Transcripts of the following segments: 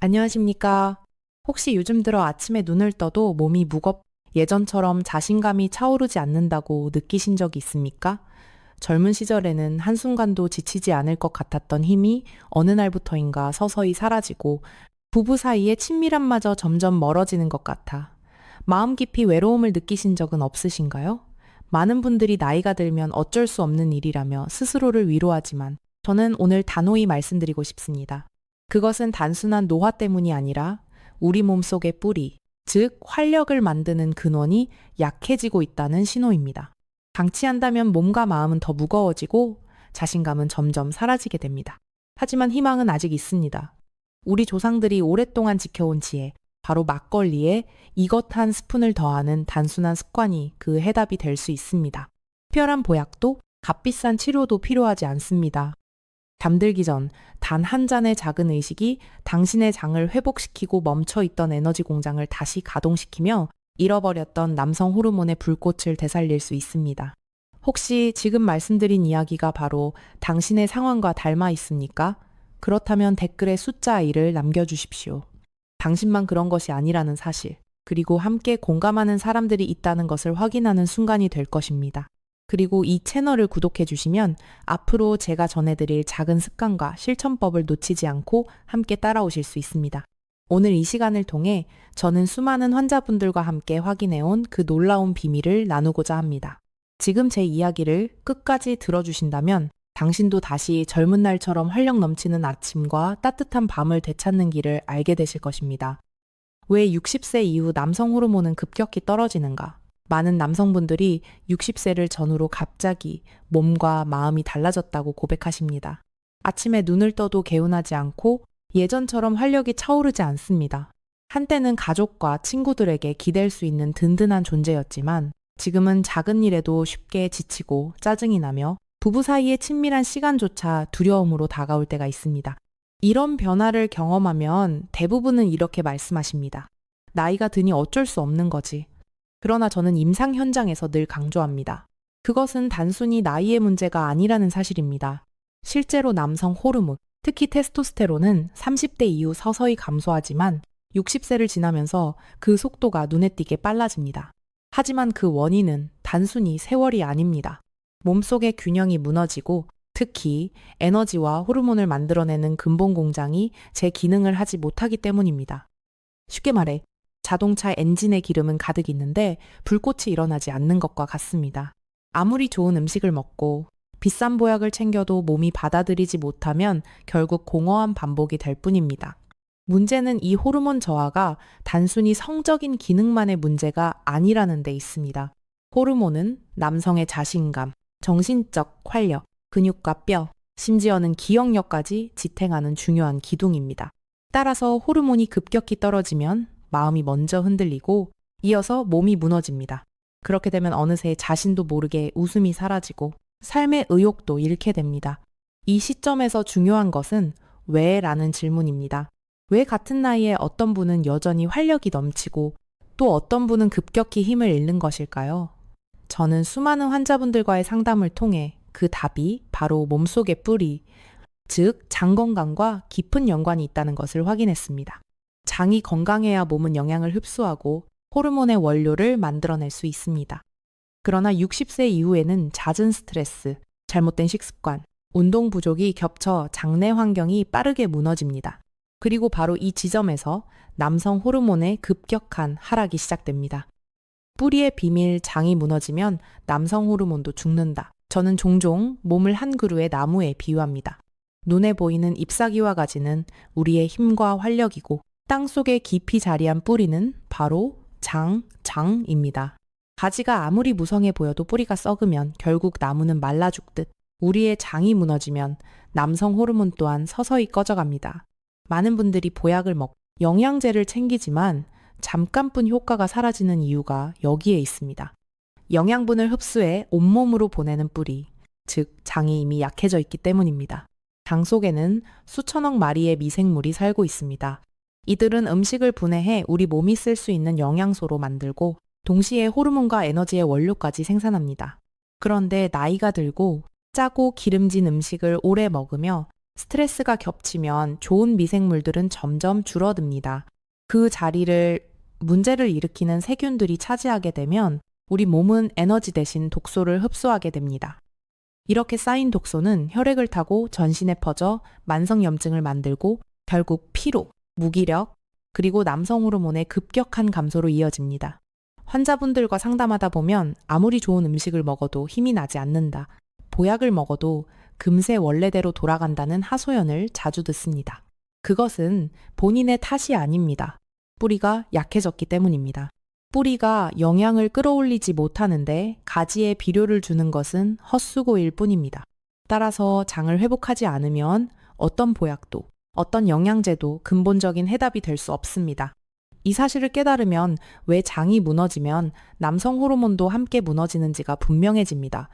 안녕하십니까. 혹시 요즘 들어 아침에 눈을 떠도 몸이 무겁, 예전처럼 자신감이 차오르지 않는다고 느끼신 적이 있습니까? 젊은 시절에는 한순간도 지치지 않을 것 같았던 힘이 어느 날부터인가 서서히 사라지고 부부 사이의 친밀함마저 점점 멀어지는 것 같아 마음 깊이 외로움을 느끼신 적은 없으신가요? 많은 분들이 나이가 들면 어쩔 수 없는 일이라며 스스로를 위로하지만 저는 오늘 단호히 말씀드리고 싶습니다. 그것은 단순한 노화 때문이 아니라 우리 몸속의 뿌리, 즉 활력을 만드는 근원이 약해지고 있다는 신호입니다. 방치한다면 몸과 마음은 더 무거워지고 자신감은 점점 사라지게 됩니다. 하지만 희망은 아직 있습니다. 우리 조상들이 오랫동안 지켜온 지혜, 바로 막걸리에 이것 한 스푼을 더하는 단순한 습관이 그 해답이 될 수 있습니다. 특별한 보약도 값비싼 치료도 필요하지 않습니다. 잠들기 전 단 한 잔의 작은 의식이 당신의 장을 회복시키고 멈춰 있던 에너지 공장을 다시 가동시키며 잃어버렸던 남성 호르몬의 불꽃을 되살릴 수 있습니다. 혹시 지금 말씀드린 이야기가 바로 당신의 상황과 닮아 있습니까? 그렇다면 댓글에 숫자 1을 남겨주십시오. 당신만 그런 것이 아니라는 사실, 그리고 함께 공감하는 사람들이 있다는 것을 확인하는 순간이 될 것입니다. 그리고 이 채널을 구독해 주시면 앞으로 제가 전해드릴 작은 습관과 실천법을 놓치지 않고 함께 따라오실 수 있습니다. 오늘 이 시간을 통해 저는 수많은 환자분들과 함께 확인해온 그 놀라운 비밀을 나누고자 합니다. 지금 제 이야기를 끝까지 들어주신다면 당신도 다시 젊은 날처럼 활력 넘치는 아침과 따뜻한 밤을 되찾는 길을 알게 되실 것입니다. 왜 60세 이후 남성 호르몬은 급격히 떨어지는가? 많은 남성분들이 60세를 전후로 갑자기 몸과 마음이 달라졌다고 고백하십니다. 아침에 눈을 떠도 개운하지 않고 예전처럼 활력이 차오르지 않습니다. 한때는 가족과 친구들에게 기댈 수 있는 든든한 존재였지만 지금은 작은 일에도 쉽게 지치고 짜증이 나며 부부 사이의 친밀한 시간조차 두려움으로 다가올 때가 있습니다. 이런 변화를 경험하면 대부분은 이렇게 말씀하십니다. 나이가 드니 어쩔 수 없는 거지. 그러나 저는 임상 현장에서 늘 강조합니다. 그것은 단순히 나이의 문제가 아니라는 사실입니다. 실제로 남성 호르몬, 특히 테스토스테론은 30대 이후 서서히 감소하지만 60세를 지나면서 그 속도가 눈에 띄게 빨라집니다. 하지만 그 원인은 단순히 세월이 아닙니다. 몸속의 균형이 무너지고 특히 에너지와 호르몬을 만들어내는 근본 공장이 제 기능을 하지 못하기 때문입니다. 쉽게 말해 자동차 엔진의 기름은 가득 있는데 불꽃이 일어나지 않는 것과 같습니다. 아무리 좋은 음식을 먹고 비싼 보약을 챙겨도 몸이 받아들이지 못하면 결국 공허한 반복이 될 뿐입니다. 문제는 이 호르몬 저하가 단순히 성적인 기능만의 문제가 아니라는 데 있습니다. 호르몬은 남성의 자신감, 정신적 활력, 근육과 뼈, 심지어는 기억력까지 지탱하는 중요한 기둥입니다. 따라서 호르몬이 급격히 떨어지면 마음이 먼저 흔들리고 이어서 몸이 무너집니다. 그렇게 되면 어느새 자신도 모르게 웃음이 사라지고 삶의 의욕도 잃게 됩니다. 이 시점에서 중요한 것은 왜? 라는 질문입니다. 왜 같은 나이에 어떤 분은 여전히 활력이 넘치고 또 어떤 분은 급격히 힘을 잃는 것일까요? 저는 수많은 환자분들과의 상담을 통해 그 답이 바로 몸속의 뿌리, 즉, 장 건강과 깊은 연관이 있다는 것을 확인했습니다. 장이 건강해야 몸은 영양을 흡수하고 호르몬의 원료를 만들어낼 수 있습니다. 그러나 60세 이후에는 잦은 스트레스, 잘못된 식습관, 운동 부족이 겹쳐 장내 환경이 빠르게 무너집니다. 그리고 바로 이 지점에서 남성 호르몬의 급격한 하락이 시작됩니다. 뿌리의 비밀 장이 무너지면 남성 호르몬도 죽는다. 저는 종종 몸을 한 그루의 나무에 비유합니다. 눈에 보이는 잎사귀와 가지는 우리의 힘과 활력이고 땅 속에 깊이 자리한 뿌리는 바로 장, 장입니다. 가지가 아무리 무성해 보여도 뿌리가 썩으면 결국 나무는 말라 죽듯 우리의 장이 무너지면 남성 호르몬 또한 서서히 꺼져갑니다. 많은 분들이 보약을 먹고 영양제를 챙기지만 잠깐뿐 효과가 사라지는 이유가 여기에 있습니다. 영양분을 흡수해 온몸으로 보내는 뿌리, 즉 장이 이미 약해져 있기 때문입니다. 장 속에는 수천억 마리의 미생물이 살고 있습니다. 이들은 음식을 분해해 우리 몸이 쓸 수 있는 영양소로 만들고 동시에 호르몬과 에너지의 원료까지 생산합니다. 그런데 나이가 들고 짜고 기름진 음식을 오래 먹으며 스트레스가 겹치면 좋은 미생물들은 점점 줄어듭니다. 그 자리를 문제를 일으키는 세균들이 차지하게 되면 우리 몸은 에너지 대신 독소를 흡수하게 됩니다. 이렇게 쌓인 독소는 혈액을 타고 전신에 퍼져 만성염증을 만들고 결국 피로, 무기력, 그리고 남성 호르몬의 급격한 감소로 이어집니다. 환자분들과 상담하다 보면 아무리 좋은 음식을 먹어도 힘이 나지 않는다. 보약을 먹어도 금세 원래대로 돌아간다는 하소연을 자주 듣습니다. 그것은 본인의 탓이 아닙니다. 뿌리가 약해졌기 때문입니다. 뿌리가 영양을 끌어올리지 못하는데 가지에 비료를 주는 것은 헛수고일 뿐입니다. 따라서 장을 회복하지 않으면 어떤 보약도, 어떤 영양제도 근본적인 해답이 될 수 없습니다. 이 사실을 깨달으면 왜 장이 무너지면 남성 호르몬도 함께 무너지는지가 분명해집니다.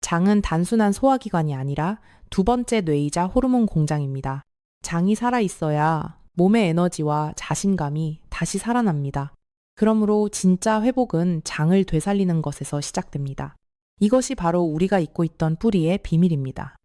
장은 단순한 소화기관이 아니라 두 번째 뇌이자 호르몬 공장입니다. 장이 살아있어야 몸의 에너지와 자신감이 다시 살아납니다. 그러므로 진짜 회복은 장을 되살리는 것에서 시작됩니다. 이것이 바로 우리가 잊고 있던 뿌리의 비밀입니다.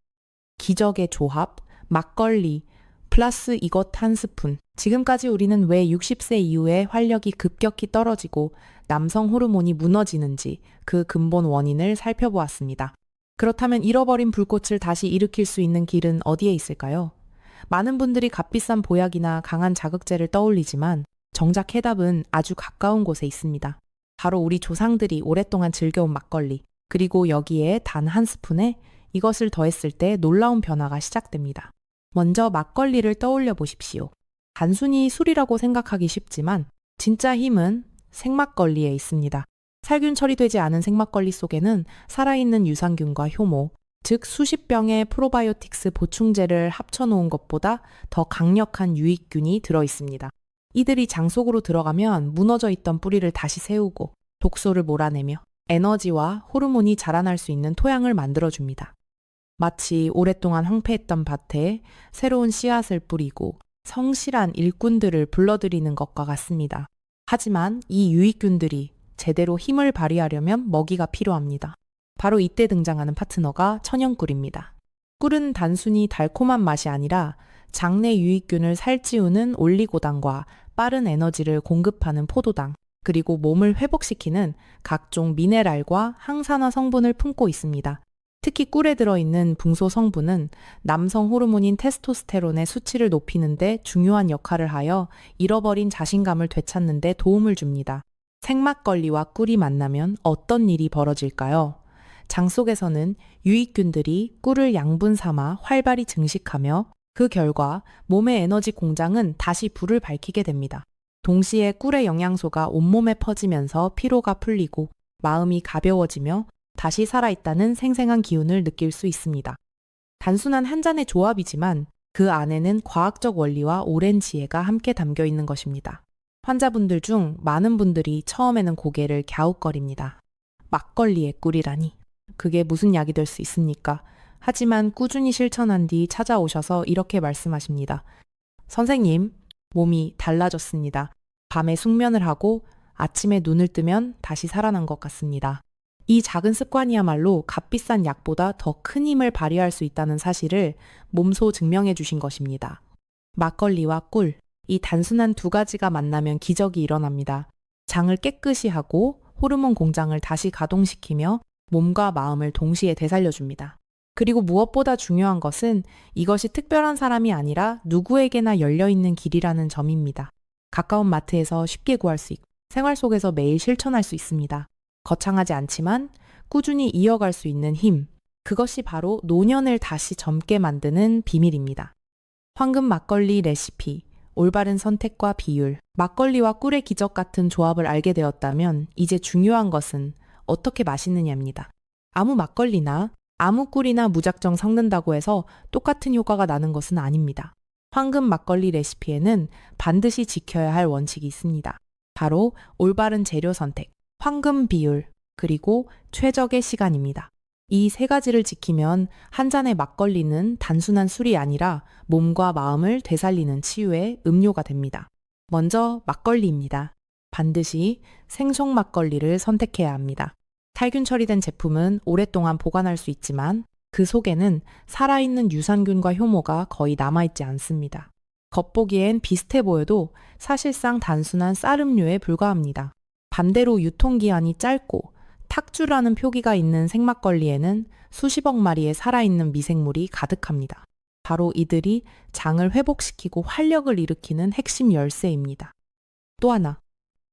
기적의 조합, 막걸리, 플러스 이것 한 스푼. 지금까지 우리는 왜 60세 이후에 활력이 급격히 떨어지고 남성 호르몬이 무너지는지 그 근본 원인을 살펴보았습니다. 그렇다면 잃어버린 불꽃을 다시 일으킬 수 있는 길은 어디에 있을까요? 많은 분들이 값비싼 보약이나 강한 자극제를 떠올리지만 정작 해답은 아주 가까운 곳에 있습니다. 바로 우리 조상들이 오랫동안 즐겨온 막걸리, 그리고 여기에 단 한 스푼에 이것을 더했을 때 놀라운 변화가 시작됩니다. 먼저 막걸리를 떠올려 보십시오. 단순히 술이라고 생각하기 쉽지만 진짜 힘은 생막걸리에 있습니다. 살균 처리되지 않은 생막걸리 속에는 살아있는 유산균과 효모, 즉 수십 병의 프로바이오틱스 보충제를 합쳐놓은 것보다 더 강력한 유익균이 들어 있습니다. 이들이 장 속으로 들어가면 무너져 있던 뿌리를 다시 세우고 독소를 몰아내며 에너지와 호르몬이 자라날 수 있는 토양을 만들어줍니다. 마치 오랫동안 황폐했던 밭에 새로운 씨앗을 뿌리고 성실한 일꾼들을 불러들이는 것과 같습니다. 하지만 이 유익균들이 제대로 힘을 발휘하려면 먹이가 필요합니다. 바로 이때 등장하는 파트너가 천연꿀입니다. 꿀은 단순히 달콤한 맛이 아니라 장내 유익균을 살찌우는 올리고당과 빠른 에너지를 공급하는 포도당, 그리고 몸을 회복시키는 각종 미네랄과 항산화 성분을 품고 있습니다. 특히 꿀에 들어있는 붕소 성분은 남성 호르몬인 테스토스테론의 수치를 높이는데 중요한 역할을 하여 잃어버린 자신감을 되찾는 데 도움을 줍니다. 생막걸리와 꿀이 만나면 어떤 일이 벌어질까요? 장 속에서는 유익균들이 꿀을 양분 삼아 활발히 증식하며 그 결과 몸의 에너지 공장은 다시 불을 밝히게 됩니다. 동시에 꿀의 영양소가 온몸에 퍼지면서 피로가 풀리고 마음이 가벼워지며 다시 살아있다는 생생한 기운을 느낄 수 있습니다. 단순한 한 잔의 조합이지만 그 안에는 과학적 원리와 오랜 지혜가 함께 담겨 있는 것입니다. 환자분들 중 많은 분들이 처음에는 고개를 갸웃거립니다. 막걸리의 꿀이라니. 그게 무슨 약이 될 수 있습니까? 하지만 꾸준히 실천한 뒤 찾아오셔서 이렇게 말씀하십니다. 선생님, 몸이 달라졌습니다. 밤에 숙면을 하고 아침에 눈을 뜨면 다시 살아난 것 같습니다. 이 작은 습관이야말로 값비싼 약보다 더 큰 힘을 발휘할 수 있다는 사실을 몸소 증명해 주신 것입니다. 막걸리와 꿀, 이 단순한 두 가지가 만나면 기적이 일어납니다. 장을 깨끗이 하고 호르몬 공장을 다시 가동시키며 몸과 마음을 동시에 되살려줍니다. 그리고 무엇보다 중요한 것은 이것이 특별한 사람이 아니라 누구에게나 열려있는 길이라는 점입니다. 가까운 마트에서 쉽게 구할 수 있고 생활 속에서 매일 실천할 수 있습니다. 거창하지 않지만 꾸준히 이어갈 수 있는 힘. 그것이 바로 노년을 다시 젊게 만드는 비밀입니다. 황금 막걸리 레시피, 올바른 선택과 비율, 막걸리와 꿀의 기적 같은 조합을 알게 되었다면 이제 중요한 것은 어떻게 마시느냐입니다. 아무 막걸리나 아무 꿀이나 무작정 섞는다고 해서 똑같은 효과가 나는 것은 아닙니다. 황금 막걸리 레시피에는 반드시 지켜야 할 원칙이 있습니다. 바로 올바른 재료 선택, 황금 비율, 그리고 최적의 시간입니다. 이 세 가지를 지키면 한 잔의 막걸리는 단순한 술이 아니라 몸과 마음을 되살리는 치유의 음료가 됩니다. 먼저 막걸리입니다. 반드시 생속 막걸리를 선택해야 합니다. 살균 처리된 제품은 오랫동안 보관할 수 있지만 그 속에는 살아있는 유산균과 효모가 거의 남아있지 않습니다. 겉보기엔 비슷해 보여도 사실상 단순한 쌀음료에 불과합니다. 반대로 유통기한이 짧고 탁주라는 표기가 있는 생막걸리에는 수십억 마리의 살아있는 미생물이 가득합니다. 바로 이들이 장을 회복시키고 활력을 일으키는 핵심 열쇠입니다. 또 하나,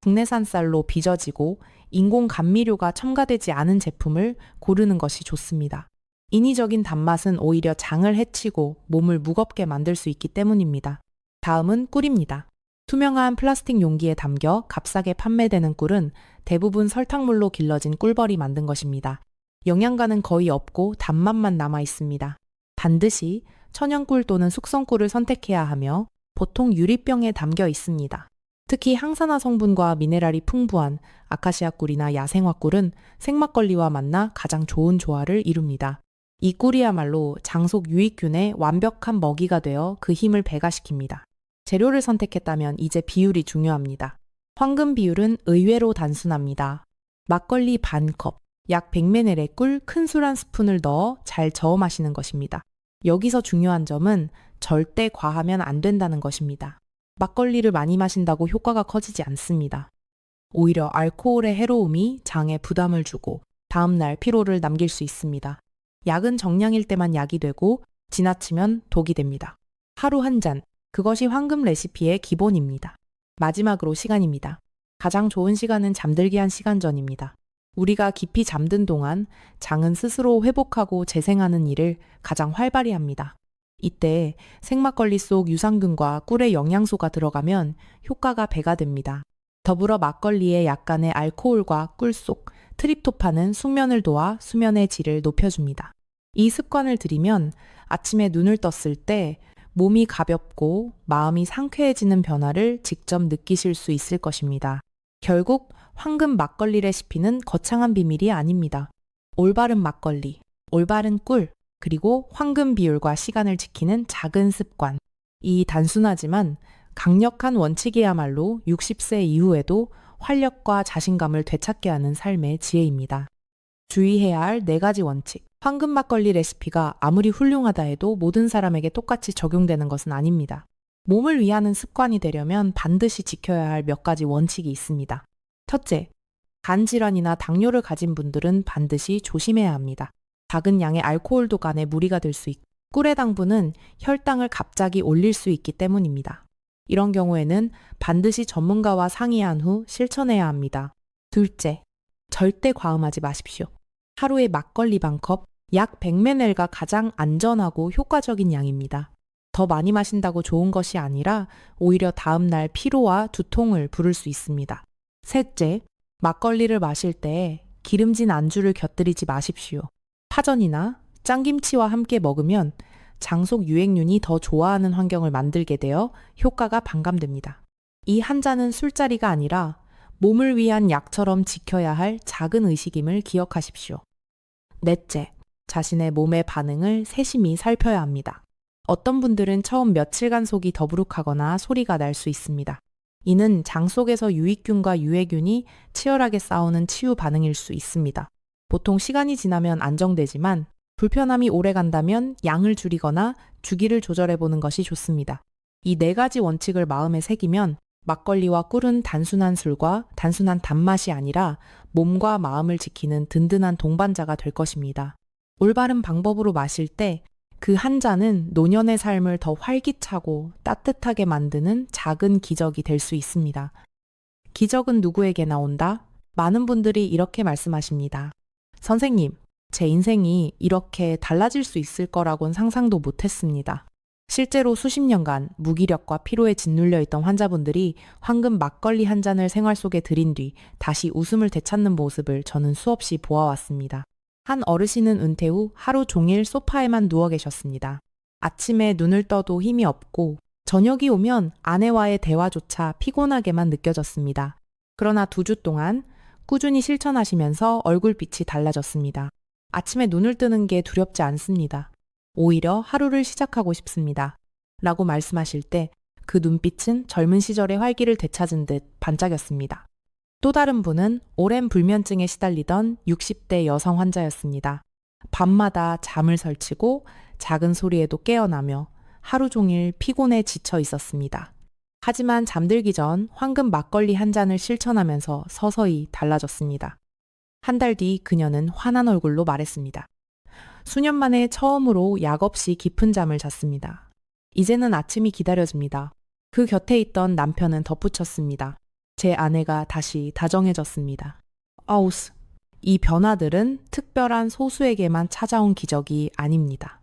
국내산 쌀로 빚어지고 인공 감미료가 첨가되지 않은 제품을 고르는 것이 좋습니다. 인위적인 단맛은 오히려 장을 해치고 몸을 무겁게 만들 수 있기 때문입니다. 다음은 꿀입니다. 투명한 플라스틱 용기에 담겨 값싸게 판매되는 꿀은 대부분 설탕물로 길러진 꿀벌이 만든 것입니다. 영양가는 거의 없고 단맛만 남아 있습니다. 반드시 천연꿀 또는 숙성꿀을 선택해야 하며 보통 유리병에 담겨 있습니다. 특히 항산화 성분과 미네랄이 풍부한 아카시아 꿀이나 야생화 꿀은 생막걸리와 만나 가장 좋은 조화를 이룹니다. 이 꿀이야말로 장속 유익균의 완벽한 먹이가 되어 그 힘을 배가시킵니다. 재료를 선택했다면 이제 비율이 중요합니다. 황금 비율은 의외로 단순합니다. 막걸리 반 컵, 약 100ml의 꿀 큰 술 한 스푼을 넣어 잘 저어 마시는 것입니다. 여기서 중요한 점은 절대 과하면 안 된다는 것입니다. 막걸리를 많이 마신다고 효과가 커지지 않습니다. 오히려 알코올의 해로움이 장에 부담을 주고 다음날 피로를 남길 수 있습니다. 약은 정량일 때만 약이 되고 지나치면 독이 됩니다. 하루 한 잔, 그것이 황금 레시피의 기본입니다. 마지막으로 시간입니다. 가장 좋은 시간은 잠들기 한 시간 전입니다. 우리가 깊이 잠든 동안 장은 스스로 회복하고 재생하는 일을 가장 활발히 합니다. 이때 생막걸리 속 유산균과 꿀의 영양소가 들어가면 효과가 배가 됩니다. 더불어 막걸리에 약간의 알코올과 꿀 속 트립토판은 숙면을 도와 수면의 질을 높여줍니다. 이 습관을 들이면 아침에 눈을 떴을 때 몸이 가볍고 마음이 상쾌해지는 변화를 직접 느끼실 수 있을 것입니다. 결국 황금 막걸리 레시피는 거창한 비밀이 아닙니다. 올바른 막걸리, 올바른 꿀, 그리고 황금 비율과 시간을 지키는 작은 습관. 이 단순하지만 강력한 원칙이야말로 60세 이후에도 활력과 자신감을 되찾게 하는 삶의 지혜입니다. 주의해야 할 네 가지 원칙. 황금 막걸리 레시피가 아무리 훌륭하다 해도 모든 사람에게 똑같이 적용되는 것은 아닙니다. 몸을 위하는 습관이 되려면 반드시 지켜야 할 몇 가지 원칙이 있습니다. 첫째, 간 질환이나 당뇨를 가진 분들은 반드시 조심해야 합니다. 작은 양의 알코올도 간에 무리가 될 수 있고 꿀의 당분은 혈당을 갑자기 올릴 수 있기 때문입니다. 이런 경우에는 반드시 전문가와 상의한 후 실천해야 합니다. 둘째, 절대 과음하지 마십시오. 하루에 막걸리 반 컵, 약 100ml가 가장 안전하고 효과적인 양입니다. 더 많이 마신다고 좋은 것이 아니라 오히려 다음날 피로와 두통을 부를 수 있습니다. 셋째, 막걸리를 마실 때 기름진 안주를 곁들이지 마십시오. 파전이나 짱김치와 함께 먹으면 장속 유액균이 더 좋아하는 환경을 만들게 되어 효과가 반감됩니다. 이한 잔은 술자리가 아니라 몸을 위한 약처럼 지켜야 할 작은 의식임을 기억하십시오. 넷째, 자신의 몸의 반응을 세심히 살펴야 합니다. 어떤 분들은 처음 며칠간 속이 더부룩하거나 소리가 날 수 있습니다. 이는 장 속에서 유익균과 유해균이 치열하게 싸우는 치유 반응일 수 있습니다. 보통 시간이 지나면 안정되지만 불편함이 오래 간다면 양을 줄이거나 주기를 조절해 보는 것이 좋습니다. 이 네 가지 원칙을 마음에 새기면 막걸리와 꿀은 단순한 술과 단순한 단맛이 아니라 몸과 마음을 지키는 든든한 동반자가 될 것입니다. 올바른 방법으로 마실 때 그 한 잔은 노년의 삶을 더 활기차고 따뜻하게 만드는 작은 기적이 될 수 있습니다. 기적은 누구에게나 온다? 많은 분들이 이렇게 말씀하십니다. 선생님, 제 인생이 이렇게 달라질 수 있을 거라곤 상상도 못 했습니다. 실제로 수십 년간 무기력과 피로에 짓눌려 있던 환자분들이 황금 막걸리 한 잔을 생활 속에 들인 뒤 다시 웃음을 되찾는 모습을 저는 수없이 보아왔습니다. 한 어르신은 은퇴 후 하루 종일 소파에만 누워 계셨습니다. 아침에 눈을 떠도 힘이 없고 저녁이 오면 아내와의 대화조차 피곤하게만 느껴졌습니다. 그러나 두 주 동안 꾸준히 실천하시면서 얼굴빛이 달라졌습니다. 아침에 눈을 뜨는 게 두렵지 않습니다. 오히려 하루를 시작하고 싶습니다. 라고 말씀하실 때 그 눈빛은 젊은 시절의 활기를 되찾은 듯 반짝였습니다. 또 다른 분은 오랜 불면증에 시달리던 60대 여성 환자였습니다. 밤마다 잠을 설치고 작은 소리에도 깨어나며 하루 종일 피곤해 지쳐 있었습니다. 하지만 잠들기 전 황금 막걸리 한 잔을 실천하면서 서서히 달라졌습니다. 한 달 뒤 그녀는 환한 얼굴로 말했습니다. 수년 만에 처음으로 약 없이 깊은 잠을 잤습니다. 이제는 아침이 기다려집니다. 그 곁에 있던 남편은 덧붙였습니다. 제 아내가 다시 다정해졌습니다. 아우스. 이 변화들은 특별한 소수에게만 찾아온 기적이 아닙니다.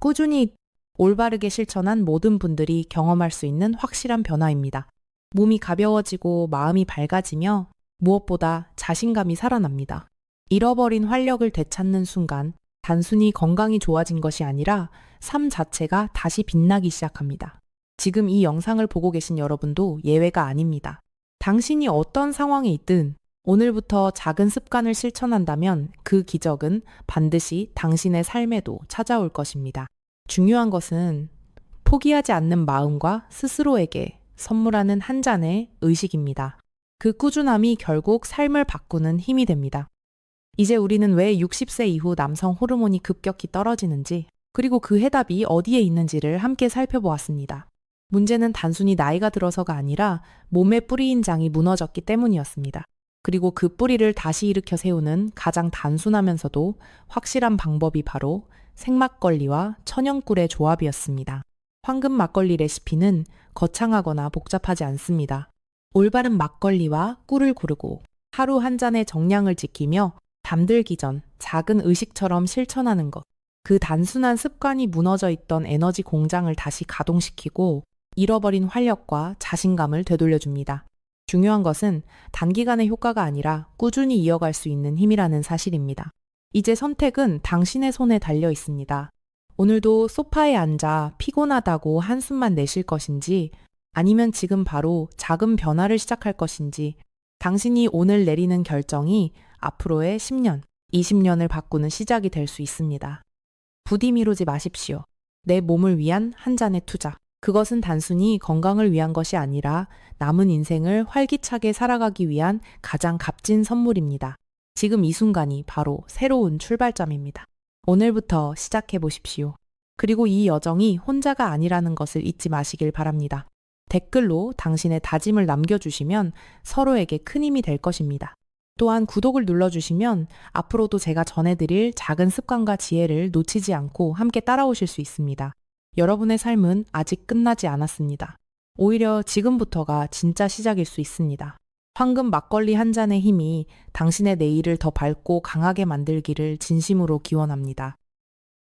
꾸준히 올바르게 실천한 모든 분들이 경험할 수 있는 확실한 변화입니다. 몸이 가벼워지고 마음이 밝아지며 무엇보다 자신감이 살아납니다. 잃어버린 활력을 되찾는 순간 단순히 건강이 좋아진 것이 아니라 삶 자체가 다시 빛나기 시작합니다. 지금 이 영상을 보고 계신 여러분도 예외가 아닙니다. 당신이 어떤 상황에 있든 오늘부터 작은 습관을 실천한다면 그 기적은 반드시 당신의 삶에도 찾아올 것입니다. 중요한 것은 포기하지 않는 마음과 스스로에게 선물하는 한 잔의 의식입니다. 그 꾸준함이 결국 삶을 바꾸는 힘이 됩니다. 이제 우리는 왜 60세 이후 남성 호르몬이 급격히 떨어지는지, 그리고 그 해답이 어디에 있는지를 함께 살펴보았습니다. 문제는 단순히 나이가 들어서가 아니라 몸에 뿌리인 장이 무너졌기 때문이었습니다. 그리고 그 뿌리를 다시 일으켜 세우는 가장 단순하면서도 확실한 방법이 바로 생막걸리와 천연꿀의 조합이었습니다. 황금 막걸리 레시피는 거창하거나 복잡하지 않습니다. 올바른 막걸리와 꿀을 고르고 하루 한 잔의 정량을 지키며 잠들기 전 작은 의식처럼 실천하는 것. 그 단순한 습관이 무너져 있던 에너지 공장을 다시 가동시키고 잃어버린 활력과 자신감을 되돌려줍니다. 중요한 것은 단기간의 효과가 아니라 꾸준히 이어갈 수 있는 힘이라는 사실입니다. 이제 선택은 당신의 손에 달려 있습니다. 오늘도 소파에 앉아 피곤하다고 한숨만 내쉴 것인지 아니면 지금 바로 작은 변화를 시작할 것인지 당신이 오늘 내리는 결정이 앞으로의 10년, 20년을 바꾸는 시작이 될 수 있습니다. 부디 미루지 마십시오. 내 몸을 위한 한 잔의 투자. 그것은 단순히 건강을 위한 것이 아니라 남은 인생을 활기차게 살아가기 위한 가장 값진 선물입니다. 지금 이 순간이 바로 새로운 출발점입니다. 오늘부터 시작해 보십시오. 그리고 이 여정이 혼자가 아니라는 것을 잊지 마시길 바랍니다. 댓글로 당신의 다짐을 남겨주시면 서로에게 큰 힘이 될 것입니다. 또한 구독을 눌러주시면 앞으로도 제가 전해드릴 작은 습관과 지혜를 놓치지 않고 함께 따라오실 수 있습니다. 여러분의 삶은 아직 끝나지 않았습니다. 오히려 지금부터가 진짜 시작일 수 있습니다. 황금 막걸리 한 잔의 힘이 당신의 내일을 더 밝고 강하게 만들기를 진심으로 기원합니다.